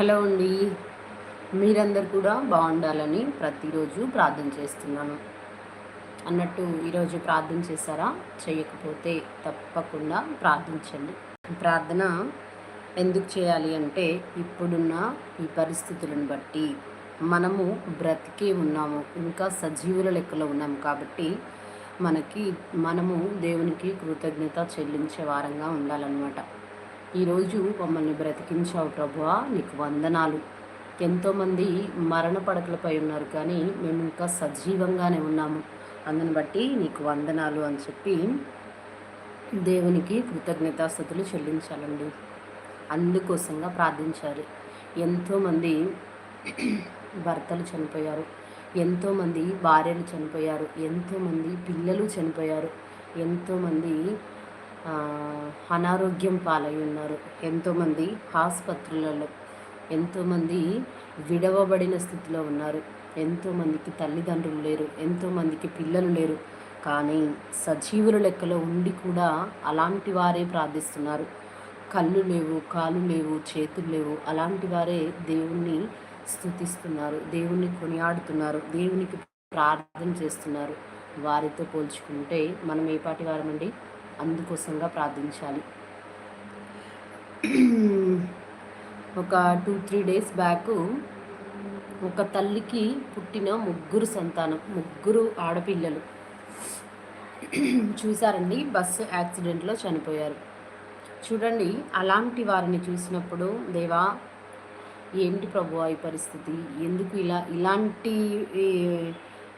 Hello అండి. మీరందరు కూడా బాగుండాలని ప్రతిరోజు ప్రార్థన చేస్తున్నాను. అన్నట్టు ఈరోజు ప్రార్థన చేశారా? చేయకపోతే తప్పకుండా ప్రార్థించండి. ప్రార్థన ఎందుకు చేయాలి అంటే ఇప్పుడున్న ఈ పరిస్థితులను బట్టి మనము బ్రతికే ఉన్నాము. ఇంకా సజీవుల లెక్కలో ఉన్నాము కాబట్టి మనకి మనము దేవునికి కృతజ్ఞత చెల్లించే వారంగా ఉండాలన్నమాట. ఈరోజు మమ్మల్ని బ్రతికించావు ప్రభువా నీకు వందనాలు. ఎంతోమంది మరణ పడకలపై ఉన్నారు కానీ మేము ఇంకా సజీవంగానే ఉన్నాము. అందుని బట్టి నీకు వందనాలు అని చెప్పి దేవునికి కృతజ్ఞతాస్థుతులు చెల్లించాలండి. అందుకోసంగా ప్రార్థించాలి. ఎంతోమంది భర్తలు చనిపోయారు. ఎంతోమంది భార్యలు చనిపోయారు. ఎంతోమంది పిల్లలు చనిపోయారు. ఎంతోమంది అనారోగ్యం పాలై ఉన్నారు. ఎంతోమంది ఆసుపత్రులలో ఎంతోమంది విడవబడిన స్థితిలో ఉన్నారు. ఎంతోమందికి తల్లిదండ్రులు లేరు. ఎంతోమందికి పిల్లలు లేరు. కానీ సజీవుల లెక్కలో ఉండి కూడా అలాంటి వారే ప్రార్థిస్తున్నారు. కళ్ళు లేవు కాళ్ళు లేవు చేతులు లేవు. అలాంటి వారే దేవుణ్ణి స్థుతిస్తున్నారు దేవుణ్ణి కొనియాడుతున్నారు. దేవునికి ప్రార్థన చేస్తున్నారు. వారితో పోల్చుకుంటే మనం ఏ పాటి వారమండి? అందుకోసంగా ప్రార్థించాలి. ఒక టూ త్రీ డేస్ బ్యాక్ ఒక తల్లికి పుట్టిన ముగ్గురు సంతానం ముగ్గురు ఆడపిల్లలు. చూసారండి బస్సు యాక్సిడెంట్లో చనిపోయారు. చూడండి అలాంటి వారిని చూసినప్పుడు దేవా ఏంటి ప్రభు ఈ పరిస్థితి? ఎందుకు ఇలా ఇలాంటి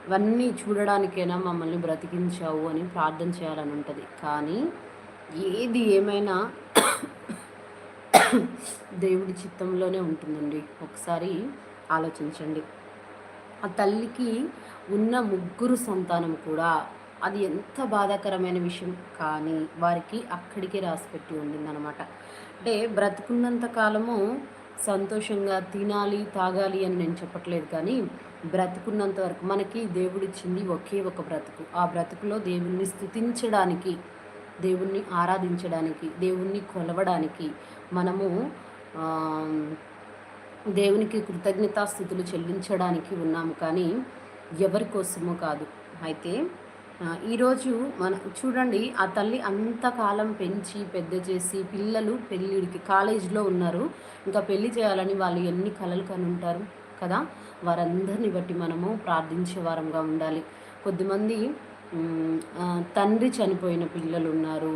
ఇవన్నీ చూడడానికైనా మమ్మల్ని బ్రతికించావు అని ప్రార్థన చేయాలని ఉంటుంది. కానీ ఏది ఏమైనా దేవుడి చిత్తంలోనే ఉంటుందండి. ఒకసారి ఆలోచించండి. ఆ తల్లికి ఉన్న ముగ్గురు సంతానం కూడా అది ఎంత బాధాకరమైన విషయం. కానీ వారికి అక్కడికే రాసిపెట్టి ఉండిందనమాట అంటే బ్రతుకున్నంత కాలము సంతోషంగా తినాలి తాగాలి అని నేను చెప్పట్లేదు కానీ బ్రతుకున్నంత వరకు మనకి దేవుడిచ్చింది ఒకే ఒక బ్రతుకు. ఆ బ్రతుకులో దేవుణ్ణి స్థుతించడానికి దేవుణ్ణి ఆరాధించడానికి దేవుణ్ణి కొలవడానికి మనము దేవునికి కృతజ్ఞతాస్థుతులు చెల్లించడానికి ఉన్నాము కానీ ఎవరి కోసమో కాదు. అయితే ఈరోజు మన చూడండి ఆ తల్లి అంతకాలం పెంచి పెద్ద చేసి పిల్లలు పెళ్ళిడికి కాలేజీలో ఉన్నారు. ఇంకా పెళ్ళి చేయాలని వాళ్ళు ఎన్ని కలలు కని ఉంటారు కదా? వారందరిని బట్టి మనము ప్రార్థించే వారంగా ఉండాలి. కొద్దిమంది తండ్రి చనిపోయిన పిల్లలు ఉన్నారు.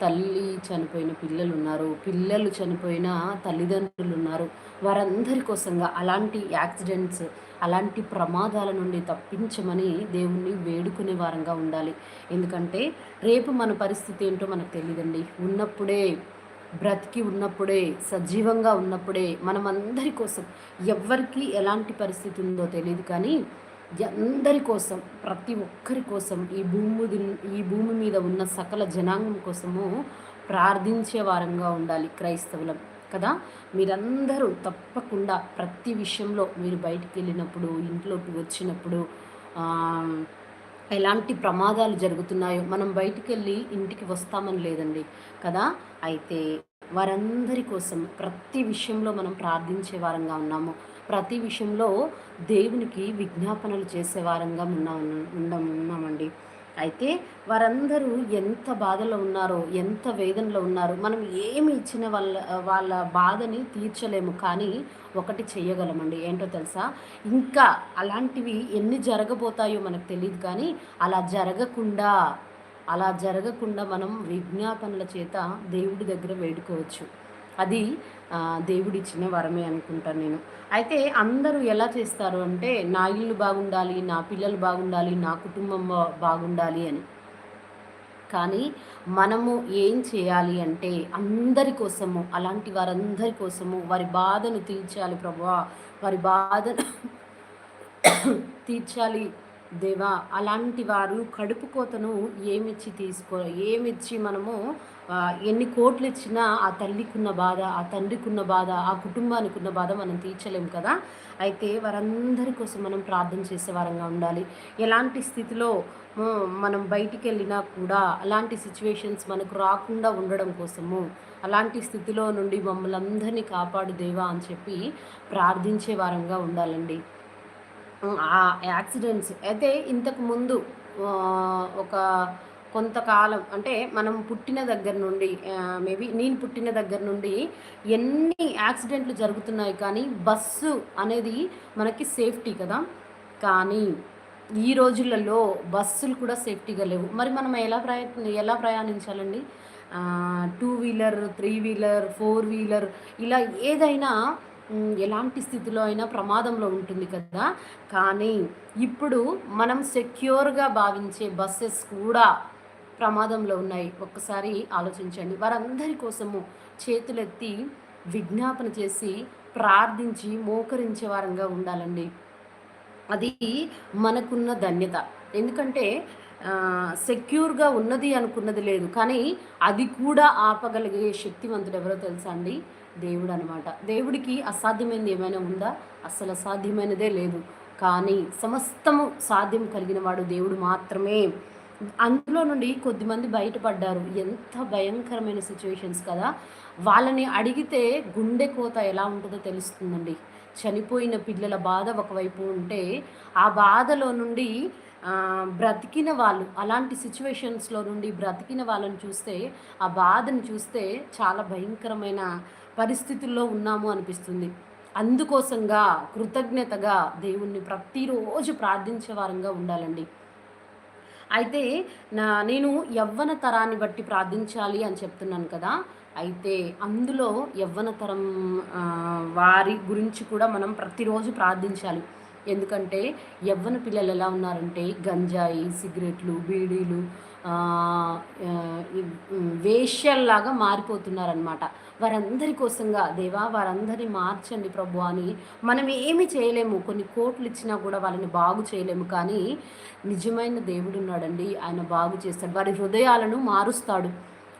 తల్లి చనిపోయిన పిల్లలు ఉన్నారు పిల్లలు చనిపోయిన తల్లిదండ్రులు ఉన్నారు. వారందరి కోసంగా అలాంటి యాక్సిడెంట్స్ అలాంటి ప్రమాదాల నుండి తప్పించమని దేవుణ్ణి వేడుకునే వారంగా ఉండాలి. ఎందుకంటే రేపు మన పరిస్థితి ఏంటో మనకు తెలియదండి ఉన్నప్పుడే బ్రతికి ఉన్నప్పుడే సజీవంగా ఉన్నప్పుడే మనమందరి కోసం ఎవరికి ఎలాంటి పరిస్థితి ఉందో తెలియదు కానీ అందరి కోసం ప్రతి ఒక్కరి కోసం ఈ భూమి ఈ భూమి మీద ఉన్న సకల జనాంగం కోసము ప్రార్థించే వారంగా ఉండాలి క్రైస్తవులం కదా? మీరందరూ తప్పకుండా ప్రతి విషయంలో మీరు బయటికి వెళ్ళినప్పుడు ఇంట్లోకి వచ్చినప్పుడు ఎలాంటి ప్రమాదాలు జరుగుతున్నాయో మనం బయటికి వెళ్ళి ఇంటికి వస్తామని లేదండి కదా? అయితే వారందరి కోసం ప్రతి విషయంలో మనం ప్రార్థించే వారంగా ఉన్నాము. ప్రతి విషయంలో దేవునికి విజ్ఞాపనలు చేసేవారంగా ఉన్నా ఉన్నామండి. అయితే వారందరూ ఎంత బాధలో ఉన్నారో ఎంత వేదనలో ఉన్నారో మనం ఏమి ఇచ్చిన వాళ్ళ వాళ్ళ బాధని తీర్చలేము కానీ ఒకటి చేయగలమండి. ఏంటో తెలుసా? ఇంకా అలాంటివి ఎన్ని జరగబోతాయో మనకు తెలియదు కానీ అలా జరగకుండా అలా జరగకుండా మనం విజ్ఞాపనల చేత దేవుడి దగ్గర వేడుకోవచ్చు. అది దేవుడిచ్చిన వరమే అనుకుంటాను నేను. అయితే అందరూ ఎలా చేస్తారు అంటే నా ఇల్లు బాగుండాలి నా పిల్లలు బాగుండాలి నా కుటుంబం బాగుండాలి అని. కానీ మనము ఏం చేయాలి అంటే అందరి కోసము అలాంటి వారందరి కోసము వారి బాధను తీర్చాలి ప్రభా. వారి బాధను తీర్చాలి. దేవా అలాంటి వారు కడుపు కోతను ఏమిచ్చి తీసుకో ఏమిచ్చి మనము ఎన్ని కోట్లు ఇచ్చినా ఆ తల్లికున్న బాధ ఆ తండ్రికున్న బాధ ఆ కుటుంబానికి ఉన్న బాధ మనం తీర్చలేం కదా? అయితే వారందరి కోసం మనం ప్రార్థన చేసే వారంగా ఉండాలి. ఎలాంటి స్థితిలో మనం బయటికి వెళ్ళినా కూడా అలాంటి సిచ్యువేషన్స్ మనకు రాకుండా ఉండడం కోసము అలాంటి స్థితిలో నుండి మమ్మల్ని అందరినీ కాపాడు దేవా అని చెప్పి ప్రార్థించే వారంగా ఉండాలండి. యాక్సిడెంట్స్. అయితే ఇంతకు ముందు ఒక కొంతకాలం అంటే మనం పుట్టిన దగ్గర నుండి మేబీ నేను పుట్టిన దగ్గర నుండి ఎన్ని యాక్సిడెంట్లు జరుగుతున్నాయి కానీ బస్సు అనేది మనకి సేఫ్టీ కదా. కానీ ఈ రోజులలో బస్సులు కూడా సేఫ్టీగా లేవు. మరి మనం ఎలా ప్రయత్న ఎలా ప్రయాణించాలండి? Two wheeler three wheeler four wheeler ఇలా ఏదైనా ఎలాంటి స్థితిలో అయినా ప్రమాదంలో ఉంటుంది కదా. కానీ ఇప్పుడు మనం సెక్యూర్గా భావించే బస్సెస్ కూడా ప్రమాదంలో ఉన్నాయి. ఒక్కసారి ఆలోచించండి. వారందరి కోసము చేతులెత్తి విజ్ఞాపన చేసి ప్రార్థించి మోకరించే వారంగా ఉండాలండి. అది మనకున్న ధన్యత. ఎందుకంటే సెక్యూర్గా ఉన్నది అనుకున్నది లేదు. కానీ అది కూడా ఆపగలిగే శక్తివంతుడు ఎవరో తెలుసా అండి? దేవుడు అనమాట దేవుడికి అసాధ్యమైనది ఏమైనా ఉందా? అసలు అసాధ్యమైనదే లేదు. కానీ సమస్తము సాధ్యం కలిగిన వాడు దేవుడు మాత్రమే. అందులో నుండి కొద్దిమంది బయటపడ్డారు. ఎంత భయంకరమైన సిచ్యువేషన్స్ కదా! వాళ్ళని అడిగితే గుండె కోత ఎలా ఉంటుందో తెలుస్తుందండి. చనిపోయిన పిల్లల బాధ ఒకవైపు ఉంటే ఆ బాధలో నుండి బ్రతికిన వాళ్ళు అలాంటి సిచ్యువేషన్స్లో నుండి బ్రతికిన వాళ్ళని చూస్తే ఆ బాధను చూస్తే చాలా భయంకరమైన పరిస్థితుల్లో ఉన్నాము అనిపిస్తుంది. అందుకోసంగా కృతజ్ఞతగా దేవుణ్ణి ప్రతిరోజు ప్రార్థించే వారంగా ఉండాలండి. అయితే నా నేను యవ్వన తరాన్ని బట్టి ప్రార్థించాలి అని చెప్తున్నాను కదా. అయితే అందులో యవ్వన తరం వారి గురించి కూడా మనం ప్రతిరోజు ప్రార్థించాలి. ఎందుకంటే యవ్వన పిల్లలు ఎలా ఉన్నారంటే గంజాయి సిగరెట్లు బీడీలు వేష్యల్లాగా మారిపోతున్నారనమాట వారందరి కోసంగా దేవా వారందరినీ మార్చండి ప్రభు అని మనం ఏమి చేయలేము. కొన్ని కోట్లు ఇచ్చినా కూడా వాళ్ళని బాగు చేయలేము. కానీ నిజమైన దేవుడు ఉన్నాడండి. ఆయన బాగు చేస్తాడు. వారి హృదయాలను మారుస్తాడు.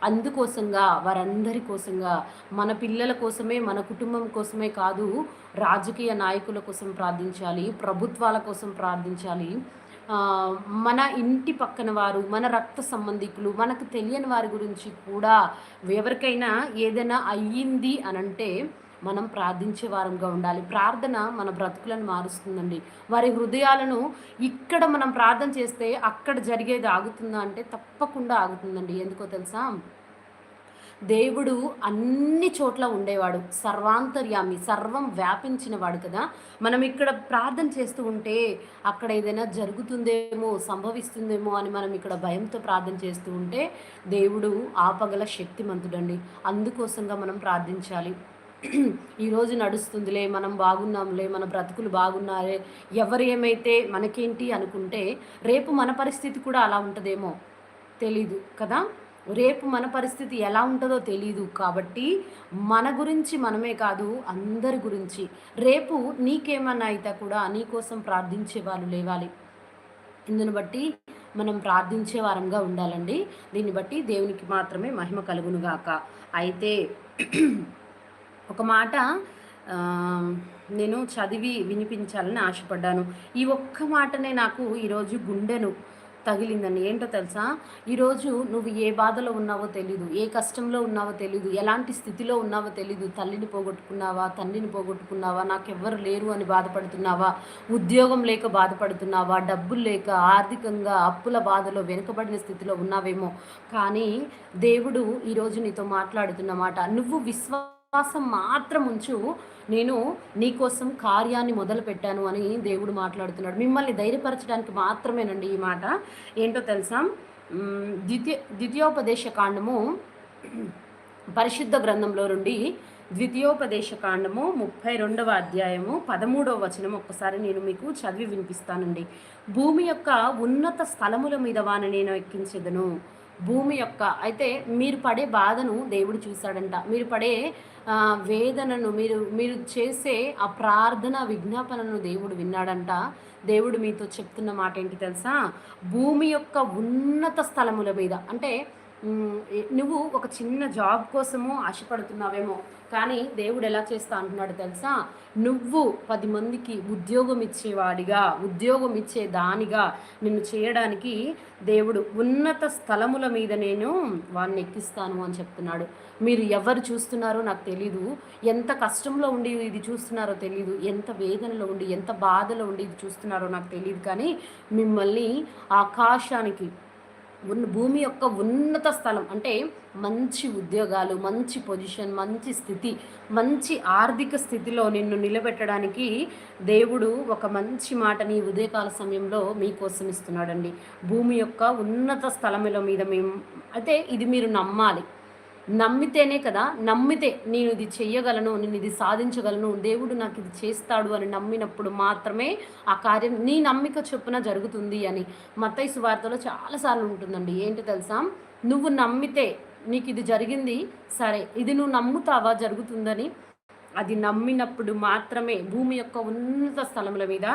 అందుకోసంగా వారందరి కోసంగా మన పిల్లల కోసమే మన కుటుంబం కోసమే కాదు రాజకీయ నాయకుల కోసం ప్రార్థించాలి ప్రభుత్వాల కోసం ప్రార్థించాలి. మన ఇంటి పక్కన వారు మన రక్త సంబంధికులు మనకు తెలియని వారి గురించి కూడా ఎవరికైనా ఏదైనా అయ్యింది అని అంటే మనం ప్రార్థించే వారంగా ఉండాలి. ప్రార్థన మన బ్రతుకులను మారుస్తుందండి. వారి హృదయాలను ఇక్కడ మనం ప్రార్థన చేస్తే అక్కడ జరిగేది ఆగుతుందా అంటే తప్పకుండా ఆగుతుందండి. ఎందుకో తెలుసా? దేవుడు అన్ని చోట్ల ఉండేవాడు. సర్వాంతర్యామి సర్వం వ్యాపించినవాడు కదా. మనం ఇక్కడ ప్రార్థన చేస్తూ ఉంటే అక్కడ ఏదైనా జరుగుతుందేమో సంభవిస్తుందేమో అని మనం ఇక్కడ భయంతో ప్రార్థన చేస్తూ ఉంటే దేవుడు ఆపగల శక్తిమంతుడండి. అందుకోసంగా మనం ప్రార్థించాలి. ఈరోజు నడుస్తుందిలే మనం బాగున్నాంలే మన బ్రతుకులు బాగున్నారే ఎవరు ఏమైతే మనకేంటి అనుకుంటే రేపు మన పరిస్థితి కూడా అలా ఉంటుందేమో తెలీదు కదా. రేపు మన పరిస్థితి ఎలా ఉంటుందో తెలియదు కాబట్టి మన గురించి మనమే కాదు అందరి గురించి. రేపు నీకేమన్నా అయితే కూడా నీకోసం ప్రార్థించే వాళ్ళు లేవాలి. ఇందును బట్టి మనం ప్రార్థించే వారంగా ఉండాలండి. దీన్ని బట్టి దేవునికి మాత్రమే మహిమ కలుగునుగాక. అయితే ఒక మాట నేను చదివి వినిపించాలని ఆశపడ్డాను. ఈ ఒక్క మాటనే నాకు ఈరోజు గుండెను తగిలిందండి. ఏంటో తెలుసా? ఈరోజు నువ్వు ఏ బాధలో ఉన్నావో తెలీదు ఏ కష్టంలో ఉన్నావో తెలీదు ఎలాంటి స్థితిలో ఉన్నావో తెలీదు. తల్లిని పోగొట్టుకున్నావా? తండ్రిని పోగొట్టుకున్నావా? నాకెవ్వరు లేరు అని బాధపడుతున్నావా? ఉద్యోగం లేక బాధపడుతున్నావా? డబ్బులు లేక ఆర్థికంగా అప్పుల బాధలో వెనుకబడిన స్థితిలో ఉన్నావేమో. కానీ దేవుడు ఈరోజు నీతో మాట్లాడుతున్నమాట నువ్వు విశ్వా విశ్వాసం మాత్రం ఉంచు. నేను నీకోసం కార్యాన్ని మొదలు పెట్టాను అని దేవుడు మాట్లాడుతున్నాడు. మిమ్మల్ని ధైర్యపరచడానికి మాత్రమేనండి ఈ మాట. ఏంటో తెలుసా? ద్వితీయ ద్వితీయోపదేశ కాండము పరిశుద్ధ గ్రంథంలో నుండి ద్వితీయోపదేశ కాండము ముప్పై రెండవ అధ్యాయము పదమూడవ వచనం ఒక్కసారి నేను మీకు చదివి వినిపిస్తానండి. భూమి యొక్క ఉన్నత స్థలముల మీద వాన నేను ఎక్కించదను. భూమి యొక్క అయితే మీరు పడే బాధను దేవుడు చూశాడంట. మీరు పడే వేదనను మీరు మీరు చేసే ఆ ప్రార్థన విజ్ఞాపనను దేవుడు విన్నాడంట. దేవుడు మీతో చెప్తున్న మాట ఏంటి తెలుసా? భూమి యొక్క ఉన్నత స్థలముల మీద అంటే నువ్వు ఒక చిన్న జాబ్ కోసము ఆశపడుతున్నావేమో కానీ దేవుడు ఎలా చేస్తా అంటున్నాడు తెలుసా? నువ్వు పది మందికి ఉద్యోగం ఇచ్చేవాడిగా ఉద్యోగం ఇచ్చే దానిగా నిన్ను చేయడానికి దేవుడు ఉన్నత స్థలముల మీద నేను వాడిని ఎక్కిస్తాను అని చెప్తున్నాడు. మీరు ఎవరు చూస్తున్నారో నాకు తెలీదు. ఎంత కష్టంలో ఉండి ఇది చూస్తున్నారో తెలీదు. ఎంత వేదనలో ఉండి ఎంత బాధలో ఉండి ఇది చూస్తున్నారో నాకు తెలియదు కానీ మిమ్మల్ని ఆకాశానికి ఉన్న భూమి యొక్క ఉన్నత స్థలం అంటే మంచి ఉద్యోగాలు మంచి పొజిషన్ మంచి స్థితి మంచి ఆర్థిక స్థితిలో నిన్ను నిలబెట్టడానికి దేవుడు ఒక మంచి మాటని ఉదయకాల సమయంలో మీకోసం ఇస్తున్నాడండి. భూమి యొక్క ఉన్నత స్థలముల మీద మేము అయితే ఇది మీరు నమ్మాలి. నమ్మితేనే కదా నమ్మితే నేను ఇది చెయ్యగలను నేను ఇది సాధించగలను దేవుడు నాకు ఇది చేస్తాడు అని నమ్మినప్పుడు మాత్రమే ఆ కార్యం నీ నమ్మిక చొప్పున జరుగుతుంది అని మత్తైసు వార్తలో చాలాసార్లు ఉంటుందండి. ఏంటి తెలుసా? నువ్వు నమ్మితే నీకు ఇది జరిగింది సరే ఇది నువ్వు నమ్ముతావా జరుగుతుందని అది నమ్మినప్పుడు మాత్రమే భూమి యొక్క ఉన్నత స్థలముల మీద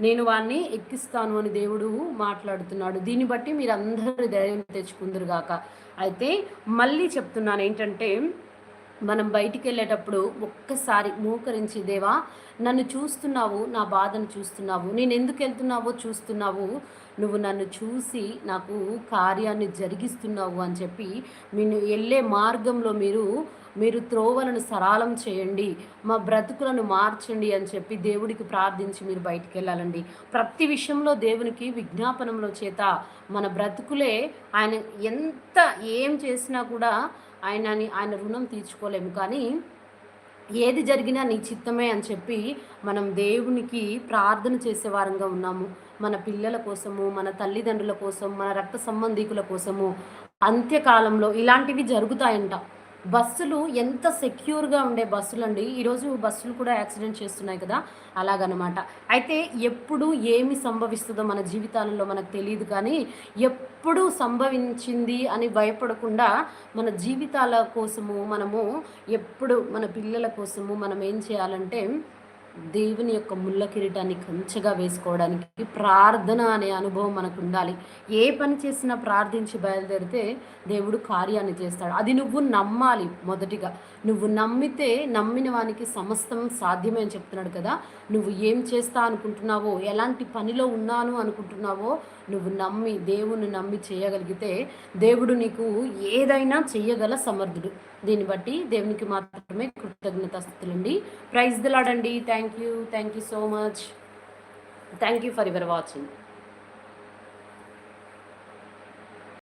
నేను వాడిని ఎక్కిస్తాను అని దేవుడు మాట్లాడుతున్నాడు. దీన్ని బట్టి మీరు అందరూ ధైర్యం తెచ్చుకుందరుగాక. అయితే మళ్ళీ చెప్తున్నాను ఏంటంటే మనం బయటికి వెళ్ళేటప్పుడు ఒక్కసారి మోకరించి దేవా నన్ను చూస్తున్నావు నా బాధను చూస్తున్నావు నేను ఎందుకు వెళ్తున్నావో చూస్తున్నావు నువ్వు నన్ను చూసి నాకు కార్యాన్ని జరిగిస్తున్నావు అని చెప్పి నేను వెళ్ళే మార్గంలో మీరు మీరు త్రోవలను సరాలం చేయండి మా బ్రతుకులను మార్చండి అని చెప్పి దేవుడికి ప్రార్థించి మీరు బయటికి వెళ్ళాలండి ప్రతి విషయంలో దేవునికి విజ్ఞాపనంలో చేత మన బ్రతుకులే ఆయన ఎంత ఏం చేసినా కూడా ఆయనని ఆయన రుణం తీర్చుకోలేము. కానీ ఏది జరిగినా నీ చిత్తమే అని చెప్పి మనం దేవునికి ప్రార్థన చేసేవారంగా ఉన్నాము. మన పిల్లల కోసము మన తల్లిదండ్రుల కోసం మన రక్త సంబంధికుల కోసము అంత్యకాలంలో ఇలాంటివి జరుగుతాయంట. బస్సులు ఎంత సెక్యూర్గా ఉండే బస్సులు అండి ఈరోజు బస్సులు కూడా యాక్సిడెంట్ చేస్తున్నాయి కదా? అలాగనమాట. అయితే ఎప్పుడు ఏమి సంభవిస్తుందో మన జీవితాలలో మనకు తెలియదు కానీ ఎప్పుడు సంభవించింది అని భయపడకుండా మన జీవితాల కోసము మనము ఎప్పుడు మన పిల్లల కోసము మనం ఏం చేయాలంటే దేవుని యొక్క ముళ్ళ కిరీటాన్ని కంచెగా వేసుకోవడానికి ప్రార్థన అనే అనుభవం మనకు ఉండాలి ఏ పని చేసినా ప్రార్థించి బయలుదేరితే దేవుడు కార్యాన్ని చేస్తాడు. అది నువ్వు నమ్మాలి మొదటిగా. నువ్వు నమ్మితే నమ్మిన వానికి సమస్తం సాధ్యమే అని చెప్తున్నాడు కదా. నువ్వు ఏం చేస్తా అనుకుంటున్నావో ఎలాంటి పనిలో ఉన్నాను అనుకుంటున్నావో నువ్వు నమ్మి దేవుని నమ్మి చేయగలిగితే దేవుడు నీకు ఏదైనా చేయగల సమర్థుడు. దీన్ని బట్టి దేవునికి మాత్రమే కృతజ్ఞత స్థితులండి praise దిలాడండి thank you thank you so much thank you for your watching